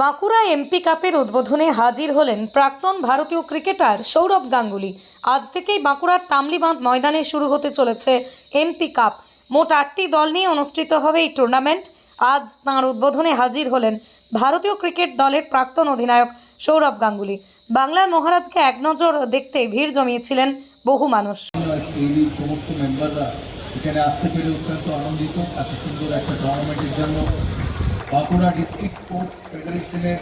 Bankura MP কাপের উদ্বোধনে হাজির হলেন প্রাক্তন ভারতীয় ক্রিকেটার সৌরভ গাঙ্গুলি। আজ থেকেই বাঁকুড়ার তামলিবাঁধ ময়দানে শুরু হতে চলেছে এমপি কাপ। মোট আটটি দল নিয়ে অনুষ্ঠিত হবে এই টুর্নামেন্ট। আজ তাঁর উদ্বোধনে হাজির হলেন ভারতীয় ক্রিকেট দলের প্রাক্তন অধিনায়ক সৌরভ গাঙ্গুলি। বাংলার মহারাজকে এক নজর দেখতে ভিড় জমিয়েছিলেন বহু মানুষ। এখানে আসতে পেরে অত্যন্ত আনন্দিত। এত সুন্দর একটা টুর্নামেন্টের জন্য বাঁকুড়া ডিস্ট্রিক্ট স্পোর্টস ফেডারেশনের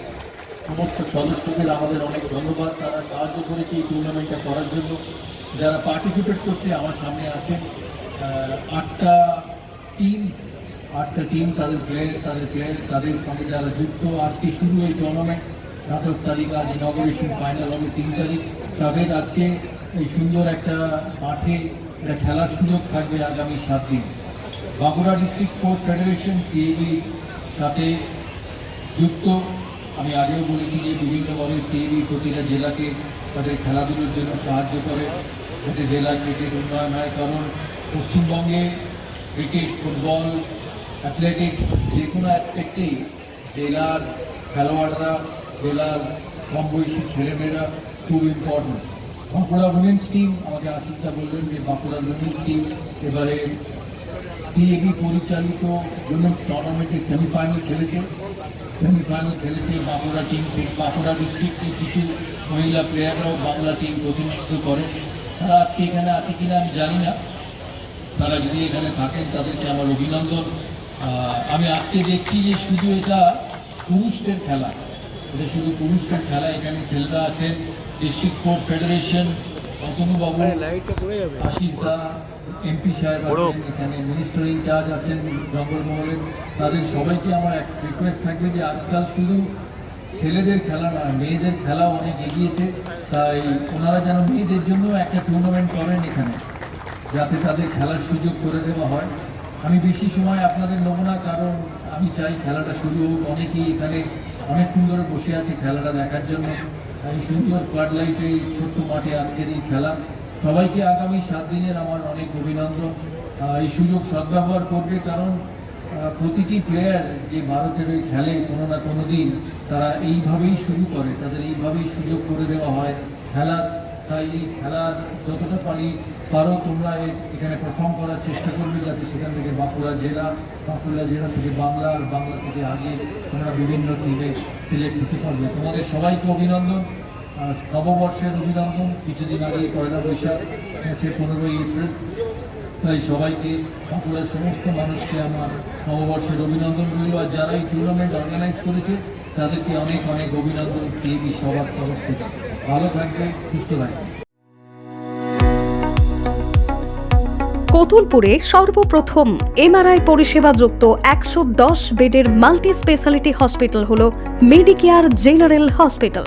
সমস্ত সদস্যদের আমাদের অনেক ধন্যবাদ। তারা সাহায্য করেছে এই টুর্নামেন্টটা করার জন্য। যারা পার্টিসিপেট করছে, আমার সামনে আছেন আটটা টিম আটটা টিম তাদের প্লেয়ার তাদের প্লেয়ার তাদের সঙ্গে যারা যুক্ত। আজকে শুরু এই টুর্নামেন্ট সাতাশ তারিখ আজ ইনগরেশন ফাইনাল হবে তিন তারিখ। তাদের আজকে এই সুন্দর একটা মাঠে একটা খেলার সুযোগ থাকবে আগামী সাত দিন। Bankura district sports federation CAB সাথে যুক্ত। আমি আগেও বলেছি যে বিভিন্নভাবে টিভি প্রতিটা জেলাকে তাদের খেলাধুলোর জন্য সাহায্য করে। যাতে জেলা ক্রিকেট উন্নয়ন হয়। কারণ পশ্চিমবঙ্গে ক্রিকেট ফুটবল অ্যাথলেটিক্স যে কোনো অ্যাসপেক্টেই জেলার খেলোয়াড়রা, জেলার কম বয়সী ছেলেমেয়েরা খুব ইম্পর্টেন্ট বাঁকুড়া উমেন্স টিম আমাকে আশিসটা বললেন যে বাঁকুড়া উমেন্স টিম এবারে সিএবি পরিচালিত উমেন্স টুর্নামেন্টে সেমিফাইনাল খেলেছে। সেমিফাইনাল খেলেছে বাঁকুড়া টিম থেকে বাঁকুড়া ডিস্ট্রিক্টে কিছু মহিলা প্লেয়াররাও বাংলা টিম প্রতিনিধিত্ব করে। তারা আজকে এখানে আছে কিনা আমি জানি না। তারা যদি এখানে থাকেন তাদেরকে আমার অভিনন্দন। আমি আজকে দেখছি যে শুধু এটা পুরুষদের খেলা। এটা শুধু পুরুষদের খেলা। এখানে ছেলেরা আছেন ডিস্ট্রিক্ট স্পোর্টস ফেডারেশন অতনুবাবু আশিস দা এমপি সাহেব আছেন এখানে মিনিস্টার ইনচার্জ আছেন জঙ্গলমহলের তাদের সবাইকে আমার এক রিকোয়েস্ট থাকবে যে আজকাল শুধু ছেলেদের খেলা নয় মেয়েদের খেলাও অনেক এগিয়েছে। তাই ওনারা যেন মেয়েদের জন্য একটা টুর্নামেন্ট করেন এখানে যাতে তাদের খেলার সুযোগ করে দেওয়া হয়। আমি বেশি সময় আপনাদের নেব না কারণ আমি চাই খেলাটা শুরু হোক। অনেকেই এখানে অনেকক্ষণ ধরে বসে আছে খেলাটা দেখার জন্য। এই সুন্দর ফ্লাড লাইটে ছোট্ট মাঠে আজকের এই খেলা। সবাইকে আগামী সাত দিনের আমার অনেক অভিনন্দন। এই সুযোগ সদ্ব্যবহার করবে কারণ প্রতিটি প্লেয়ার যে ভারতের ওই খেলে কোনো না কোনো দিন তারা এইভাবেই শুরু করে, তাদের এইভাবেই সুযোগ করে দেওয়া হয়। খেলার তাই এই খেলার যতটা পারি পারো তোমরা এখানে পারফর্ম করার চেষ্টা করবে যাতে সেখান থেকে বাঁকুড়া জেলা বাঁকুড়া জেলা থেকে বাংলা আর বাংলা থেকে আগে তোমরা বিভিন্ন টিমে সিলেক্ট হতে পারবে। তোমাদের সবাইকে অভিনন্দন। নববর্ষের অভিনন্দন। কিছুদিন আগে পয়লা বৈশাখ আছে পনেরোই এপ্রিল। তাই সবাইকে বাঁকুড়ার সমস্ত মানুষকে আমার নববর্ষের অভিনন্দন রইল। আর যারা এই টুর্নামেন্ট অর্গানাইজ করেছে, তাদেরকে অনেক অনেক অভিনন্দন। সিএবি সবার তরফ থেকে। ভালো থাকবে, সুস্থ থাকবে। কতুলপুরে সর্বপ্রথম এমআরআই পরিষেবা যুক্ত একশো দশ বেডের মাল্টি স্পেশালিটি হসপিটাল হল মেডিকেয়ার জেনারেল হসপিটাল।